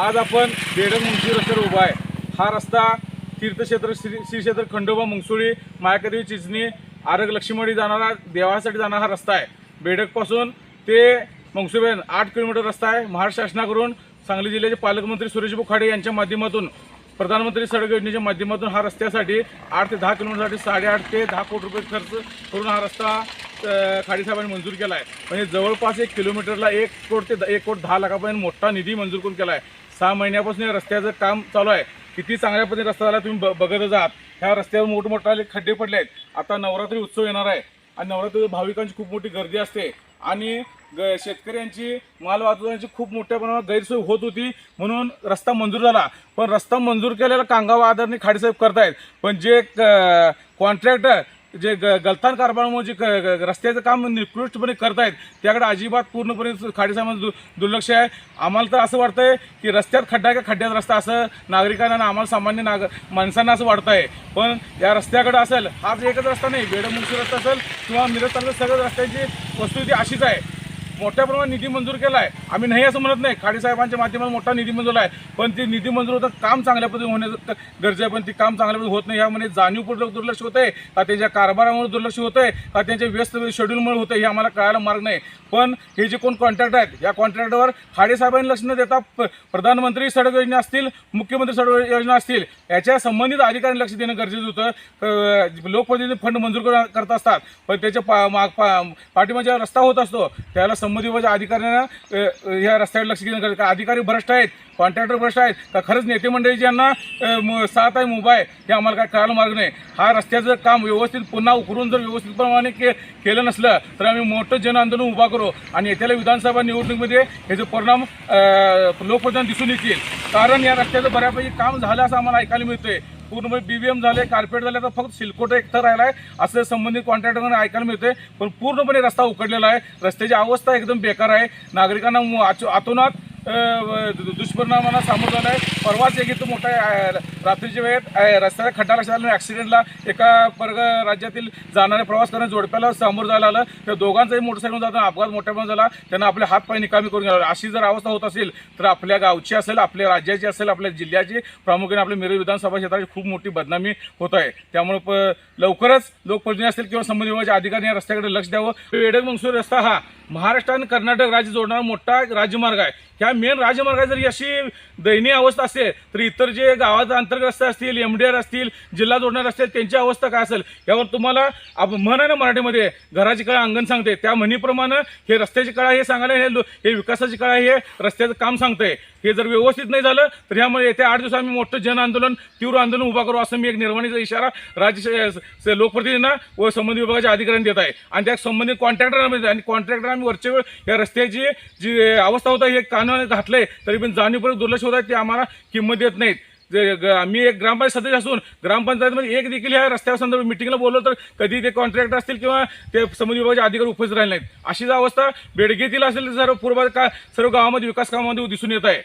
आज आपण बेडग मुंगशी रस्त्यावर उभा आहे. हा रस्ता तीर्थक्षेत्र श्री श्री क्षेत्र खंडोबा मुंगसुळी मायाकदेवी चिचणी आरग लक्ष्मीवाडी जाणारा देवासाठी जाणारा हा रस्ता आहे. बेडकपासून ते मंगसुबेन आठ किलोमीटर रस्ता आहे. महाराष्ट्र शासनाकडून सांगली जिल्ह्याचे पालकमंत्री सुरेश बुखाडे यांच्या माध्यमातून प्रधानमंत्री सडक योजनेच्या माध्यमातून हा रस्त्यासाठी आठ ते दहा किलोमीटरसाठी साडेआठ ते दहा कोटी रुपये खर्च करून हा रस्ता खाडीसाहेबांनी मंजूर केला आहे म्हणजे जवळपास एक किलोमीटरला एक कोट ते द- एक कोट दहा लाखापर्यंत मोठा निधी मंजूर करून केला आहे सहा महिन्यापासून या रस्त्याचं काम चालू आहे. किती चांगल्या पद्धतीने रस्ता झाला तुम्ही ब- बघतच आहात. ह्या रस्त्यावर मोठमोठाले खड्डे पडले आहेत. आता नवरात्री उत्सव येणार आहे. आणि नवरात्री भाविकांची खूप मोठी गर्दी असते. आणि ग शेतकऱ्यांची मालवाहतुकांची खूप मोठ्या प्रमाणात गैरसोय होत होती. म्हणून रस्ता मंजूर झाला. पण रस्ता मंजूर केलेला कांगावा आदरणी खाडीसाहेब करतायत. पण जे कॉन्ट्रॅक्टर जे ग गलथान कारभारामुळे जे क- रस्त्याचं काम निकृष्टपणे करतायत त्याकडे अजिबात पूर्णपणे खाडेसाहेबांचं दु दुर्लक्ष आहे. आम्हाला तर असं वाटतंय की रस्त्यात खड्डा का खड्ड्यात रस्ता? असं नागरिकांना आणि आम्हाला सामान्य नाग माणसांना असं वाटतं आहे पण या रस्त्याकडे असेल हाच एकच रस्ता नाही बेडमुंगशी रस्ता असेल किंवा मिरज तालुक्यात सगळ्याच रस्त्यांची वस्तुस्थिती अशीच आहे. मोठ्या प्रमाणात निधी मंजूर केला आहे आम्ही नाही असं म्हणत नाही. खाडे साहेबांच्या माध्यमातून मोठा निधी मंजूर आहे. पण ती निधी मंजूर होतं काम चांगल्या पद्धतीने होण्याचं गरजे आहे. पण ते काम चांगल्या पद्धतीने होत नाही. यामध्ये जाणीवपूर्वक दुर्लक्ष होत आहे का त्यांच्या कारभारामुळे दुर्लक्ष होत आहे का त्यांच्या व्यस्त शेड्यूलमुळे होतं हे आम्हाला कळायला मार्ग नाही. पण हे जे कोण कॉन्ट्रॅक्ट आहेत या कॉन्ट्रॅक्टवर खाडे साहेबांनी लक्ष न देता प- प्रधानमंत्री सडक योजना असतील मुख्यमंत्री सडक योजना असतील याच्या संबंधित अधिकाऱ्यांनी लक्ष देणं गरजेचं होतं. लोकप्रतिनिधी फंड मंजूर करत असतात. पण त्याच्या पा माग पा रस्ता होत असतो त्याला संबंधित अधिकाऱ्यांना या रस्त्यावर लक्ष देणं गरजेचं अधिकारी भ्रष्ट आहेत? कॉन्ट्रॅक्टर भ्रष्ट आहेत? का खरंच नेते मंडळी ज्यांना सात साथ आहे मुभा आहे? हे आम्हाला काय कळायला मार्ग नाही. हा रस्त्याचं काम व्यवस्थित पुन्हा उकरून जर व्यवस्थितप्रमाणे के केलं नसलं तर आम्ही मोठं जन आंदोलन उभा करू. आणि येत्याला विधानसभा निवडणुकीमध्ये ह्याचे परिणाम लोकप्रधान दिसून येतील. कारण या रस्त्याचं बऱ्यापैकी काम झालं असं आम्हाला ऐकायला मिळतंय. पूर्णपणे बीबीएम झाले कार्पेट झाले तर फक्त सिलकोट एकतर राहिला आहे असं संबंधित कॉन्ट्रॅक्टरकडून ऐकायला मिळते पण पूर्णपणे रस्ता उकडलेला आहे. रस्त्याची अवस्था एकदम बेकार आहे. नागरिकांना आचो- आतोनात दुष्परिणामांना सामोरं झालं आहे परवाच एक इथं मोठा रात्रीच्या वेळेत रस्त्याला खड्डा लक्षात आला ॲक्सिडेंटला एका परग राज्यातील जाणारे प्रवास करणाऱ्या जोडप्याला सामोरं जायला आलं. त्या दोघांचाही मोटरसायकल जाताना अपघात मोठ्या प्रमाणात झाला. त्यांना आपले हात पाय निकामी करून घ्यावे अशी जर अवस्था होत असेल तर आपल्या गावची असेल आपल्या राज्याची असेल आपल्या जिल्ह्याची प्रामुख्याने आपल्या मिरज विधानसभा क्षेत्राची खूप मोठी बदनामी होत आहे. त्यामुळे प- लवकरच लोकप्रतिनिधी असतील किंवा संबंधित विभागाच्या अधिकारी या रस्त्याकडे लक्ष द्यावं. वेडक मंगसूर रस्ता हा महाराष्ट्र आणि कर्नाटक राज्य जोडणारा मोठा राज्यमार्ग आहे. ह्या मेन राजमार्गाची जर अशी दयनीय अवस्था असेल तर इतर जे गावाचा अंतर्गत रस्ते असतील एम डी आर असतील जिल्हा जोडणार रस्ते आहेत, त्यांची अवस्था काय असेल यावर तुम्हाला म्हण आहे ना मराठीमध्ये घराची कळा अंगण सांगते. त्या म्हणीप्रमाणे हे रस्त्याची कळा हे सांगायला हे हे विकासाची कळा हे रस्त्याचं काम सांगतंय. हे जर व्यवस्थित नाही झालं तर ह्यामुळे येत्या आठ दिवसात आम्ही मोठं जन आंदोलन तीव्र आंदोलन उभा करू असं मी एक निर्वाणीचा इशारा राज्य लोकप्रतिनिधींना व संबंधित विभागाच्या अधिकाऱ्यांनी देत आहे. आणि त्या संबंधित कॉन्ट्रॅक्टरांना आणि कॉन्ट्रॅक्टर आम्ही वरच्या वेळ या रस्त्याची जी अवस्था होता हे कानाने घातलंय तरी पण जाणीवपूर्वक दुर्लक्ष होत आहे ते आम्हाला किंमत देत नाहीत. मी आम्ही एक ग्रामपंचायत सदस्य असून ग्रामपंचायतमध्ये एक देखील ह्या रस्त्यावर संदर्भ मिटिंगला बोललो तर कधी ते कॉन्ट्रॅक्टर असतील किंवा ते संबंधित विभागाचे अधिकारी उपस्थित राहिले नाहीत. अशी जर अवस्था बेडगेतील असेल तर सर्व पूर्व का सर्व गावामध्ये विकास कामामध्ये दिसून येत आहे.